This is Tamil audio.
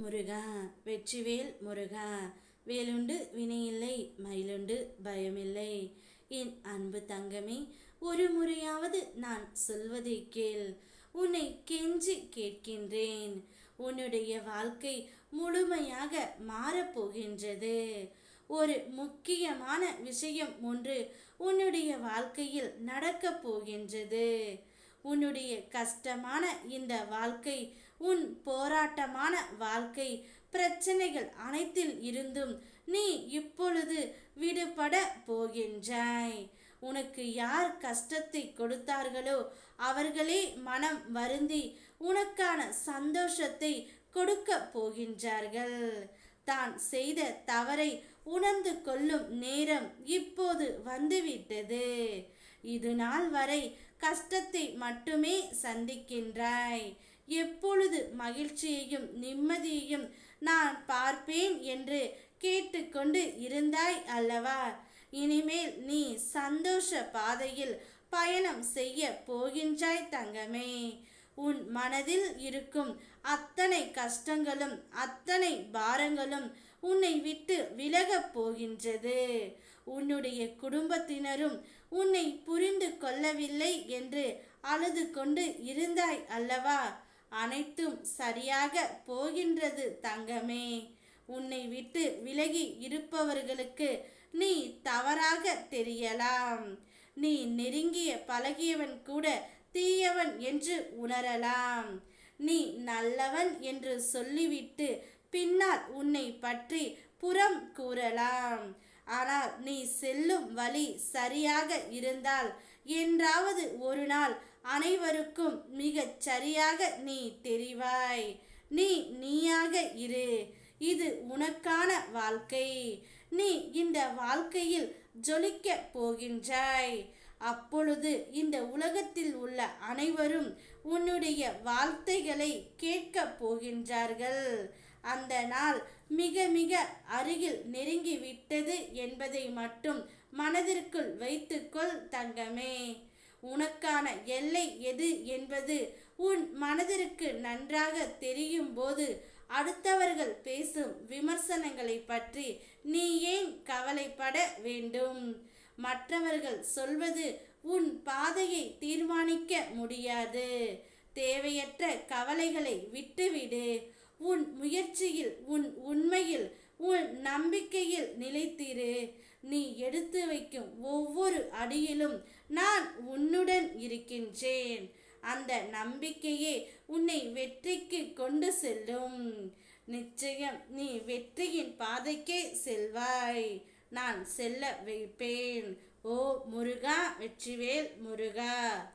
முருகா வெற்றிவேல் முருகா வேலுண்டு வினையில்லை மயிலுண்டு பயமில்லை. என் அன்பு தங்கமே ஒரு முறையாவது நான் சொல்வதை கேள். உன்னை கெஞ்சி கேட்கின்றேன். உன்னுடைய வாழ்க்கை முழுமையாக மாறப்போகின்றது. ஒரு முக்கியமான விஷயம் ஒன்று உன்னுடைய வாழ்க்கையில் நடக்கப் போகின்றது. உன்னுடைய கஷ்டமான இந்த வாழ்க்கை உன் போராட்டமான வாழ்க்கை பிரச்சனைகள் அனைத்தில் இருந்தும் நீ இப்பொழுது விடுபட போகின்றாய். உனக்கு யார் கஷ்டத்தை கொடுத்தார்களோ அவர்களே மனம் வருந்தி உனக்கான சந்தோஷத்தை கொடுக்க போகின்றார்கள். தான் செய்த தவறை உணர்ந்து கொள்ளும் நேரம் இப்போது வந்துவிட்டது. இது நாள் வரை கஷ்டத்தை மட்டுமே சந்திக்கின்றாய். எப்பொழுது மகிழ்ச்சியையும் நிம்மதியையும் நான் பார்ப்பேன் என்று கேட்டுக்கொண்டு இருந்தாய் அல்லவா? இனிமேல் நீ சந்தோஷ பாதையில் பயணம் செய்ய போகின்றாய் தங்கமே. உன் மனதில் இருக்கும் அத்தனை கஷ்டங்களும் அத்தனை பாரங்களும் உன்னை விட்டு விலகப் போகின்றது. உன்னுடைய குடும்பத்தினரும் உன்னை புரிந்து கொள்ளவில்லை என்று அழுது கொண்டு இருந்தாய் அல்லவா? அனைத்தும் சரியாக போகின்றது தங்கமே. உன்னை விட்டு விலகி இருப்பவர்களுக்கு நீ தவறாக தெரியலாம். நீ நெருங்கிய பழகியவன் கூட தீயவன் என்று உணரலாம். நீ நல்லவன் என்று சொல்லிவிட்டு பின்னால் உன்னை பற்றி புறம் கூறலாம். ஆனால் நீ செல்லும் வழி சரியாக இருந்தால் என்றாவது ஒரு நாள் அனைவருக்கும் மிகச் சரியாக நீ தெரிவாய். நீ நீயாக இரு. இது உனக்கான வாழ்க்கை. நீ இந்த வாழ்க்கையில் ஜொலிக்க போகின்றாய். அப்பொழுது இந்த உலகத்தில் உள்ள அனைவரும் உன்னுடைய வார்த்தைகளை கேட்க போகின்றார்கள். அந்த நாள் மிக மிக அருகில் நெருங்கி விட்டது என்பதை மட்டும் மனதிற்குள் வைத்துக்கொள் தங்கமே. உனக்கான எல்லை எது என்பது உன் மனதிற்கு நன்றாக தெரியும் போது அடுத்தவர்கள் பேசும் விமர்சனங்களை பற்றி நீ ஏன் கவலைப்பட வேண்டும்? மற்றவர்கள் சொல்வது உன் பாதையை தீர்மானிக்க முடியாது. தேவையற்ற கவலைகளை விட்டுவிடு. உன் முயற்சியில் உன் உண்மையில் உன் நம்பிக்கையில் நிலைத்திரு. நீ எடுத்து வைக்கும் ஒவ்வொரு அடியிலும் நான் உன்னுடன் இருக்கின்றேன். அந்த நம்பிக்கையே உன்னை வெற்றிக்கு கொண்டு செல்லும். நிச்சயம் நீ வெற்றியின் பாதைக்கே செல்வாய். நான் செல்ல வைப்பேன். ஓ முருகா வெற்றிவேல் முருகா.